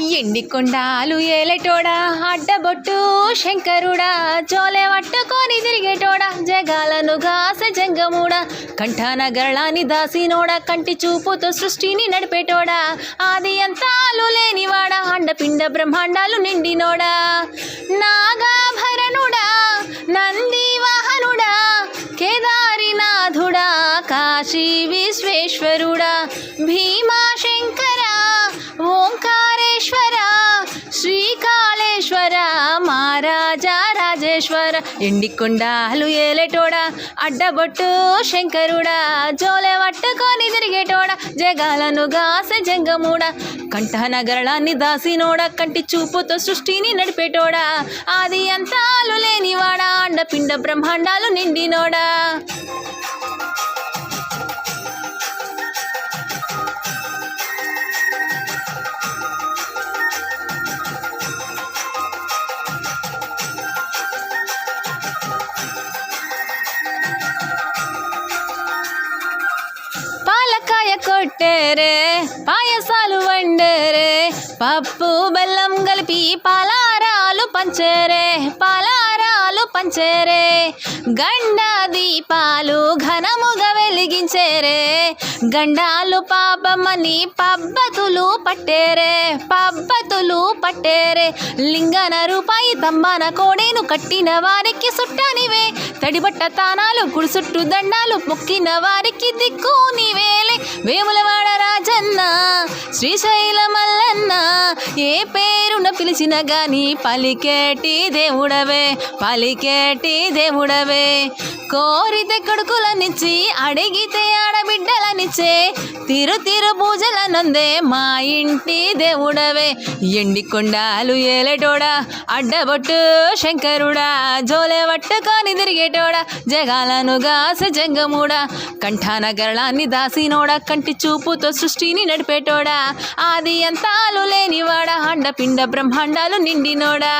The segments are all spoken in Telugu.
ఎండి కొండాలు ఏలేటోడా? అడ్డబొట్టు శంకరుడా చోలే పట్టుకొని తిరిగేటోడా? జగాలను గాస జంగముడా కంఠాన గరళాన్ని దాసినోడా? కంటి చూపుతో సృష్టిని నడిపేటోడా? ఆది అంతాలు లేనివాడా? అండపిండ బ్రహ్మాండాలు నిండినోడా? నాగాభరణుడా నంది వాహనుడా కేదారినాథుడా కాశీ విశ్వేశ్వరుడా భీమా శ్రీకాళేశ్వర మహారాజా రాజేశ్వర ఎండికొండాలు ఏలేటోడా అడ్డబొట్టు శంకరుడా జోలె పట్టుకొని తిరిగేటోడా జగాలను గాస జంగముడా కంఠనగరళాన్ని దాసినోడా కంటి చూపుతో సృష్టిని నడిపేటోడా ఆది అంతాలు లేనివాడా అండపిండ బ్రహ్మాండాలు నిండినోడా. పాలకాయ కొట్టేరే పాయసాలు వండేరే పప్పు బెల్లం కలిపి పాలారాలు పంచేరే పాలారాలు పంచేరే. గండ దీపాలు ఘనముగా వెలిగించేరే గండాలు పాపమని పబ్బతులు పట్టేరే పబ్బ పబ్బతులు పట్టేరే. లింగన రూపాయి తంబాన కోడేను కట్టిన వారికి సుట్టనివే. తడిబట్ట తానాలు గుడిసుట్టు దండాలు మొక్కిన వారికి దిక్కు నీవేలే వేములవాడ రాజన్న శ్రీశైల మల్లన్న ఏ పేరున పిలిచిన గాని పలికేటి దేవుడవే పలికేటి దేవుడవే. కోరితే కొడుకులనిచ్చి అడిగితే ఆడబిడ్డలనిచ్చే తిరు తిరు పూజల నందే మా ఇంటి దేవుడవే. ఎండి కొండాలు ఏలేటోడా అడ్డబొట్టు శంకరుడా జోలే పట్టుకొని తిరిగేటోడా జగాలను గాస జంగముడా. కంఠాన గరళాన్ని దాసినోడా కంటి చూపుతో సృష్టిని నడిపేటోడా. ఆది అంతాలు లేనివాడా అండపిండ బ్రహ్మాండాలు నిండినోడా.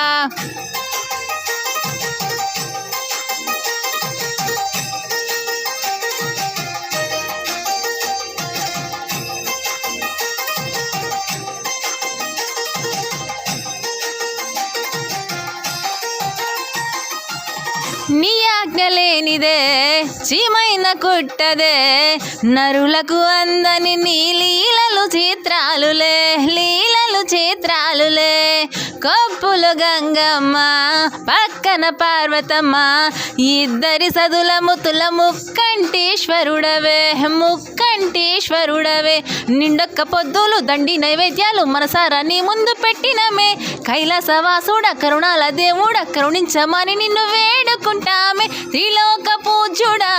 నీ ఆజ్ఞ లేనిదే చీమైన కుట్టదే. నరులకు అందని నీ లీలలు చిత్రాలులే లీలలు చిత్రాలులే చెరువులో గంగమ్మ పక్కన పార్వతమ్మ ఇద్దరి సదుల ముతుల ముక్కంటీశ్వరుడవే ముక్కంటీశ్వరుడవే నిండొక్క పొద్దులు దండి నైవేద్యాలు మనసారా నీ ముందు పెట్టినమే. కైలాసవాసుడ కరుణాల దేవుడ కరుణించమని నిన్ను వేడుకుంటామే. త్రిలోక పూజ్యుడా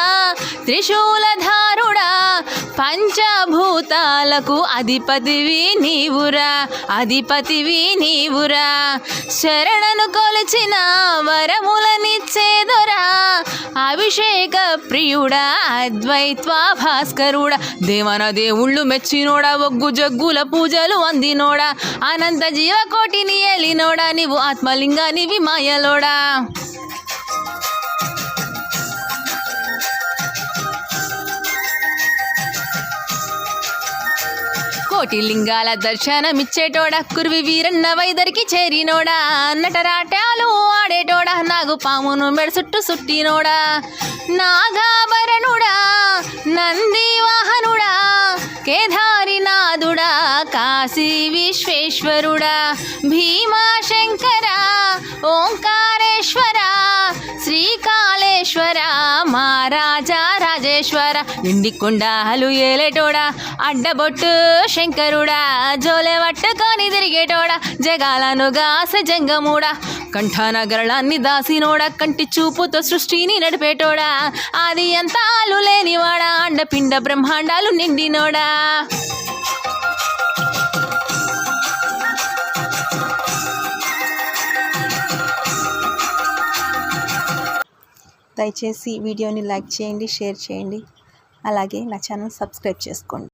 త్రిశూలధారు పంచభూతాలకు అధిపతివి నీవురా అధిపతివి నీవురా. శరణను కొలిచిన వరములనిచ్చేదొరా అభిషేక ప్రియుడా అద్వైత్వ భాస్కరుడా. దేవన దేవుళ్ళు మెచ్చినోడా ఒగ్గు జగ్గుల పూజలు అందినోడా. అనంత జీవకోటిని ఏలినోడా నీవు ఆత్మలింగానివి మాయలోడా. కోటి లింగాల దర్శనమిచ్చేటోడా? కుర్వి వీరన్న వైదరికి చేరినోడా? నటరాటాలు ఆడేటోడా? నాగు పామును మెడసుట్టు సుట్టినోడా? నాగాభరణుడా? నంది వాహనుడా కేదారినాథుడా? కాశీ విశ్వేశ్వరుడా? భీమా శంకర ఓంకారేశ్వర? శ్రీకాళేశ్వర? మహారాజా రాజేశ్వర నిండి కొండాలు ఏలేటోడా అడ్డబొట్టు శంకరుడా జోలే పట్టుకొని తిరిగేటోడా జగాలను గాస జంగముడా కంఠాన గరళాన్ని దాసినోడా కంటి చూపుతో సృష్టిని నడిపేటోడా అది అంతాలు లేనివాడా అండపిండ బ్రహ్మాండాలు నిండినోడా. దయచేసి వీడియోని లైక్ చేయండి షేర్ చేయండి. అలాగే నా ఛానల్ సబ్స్క్రైబ్ చేసుకోండి.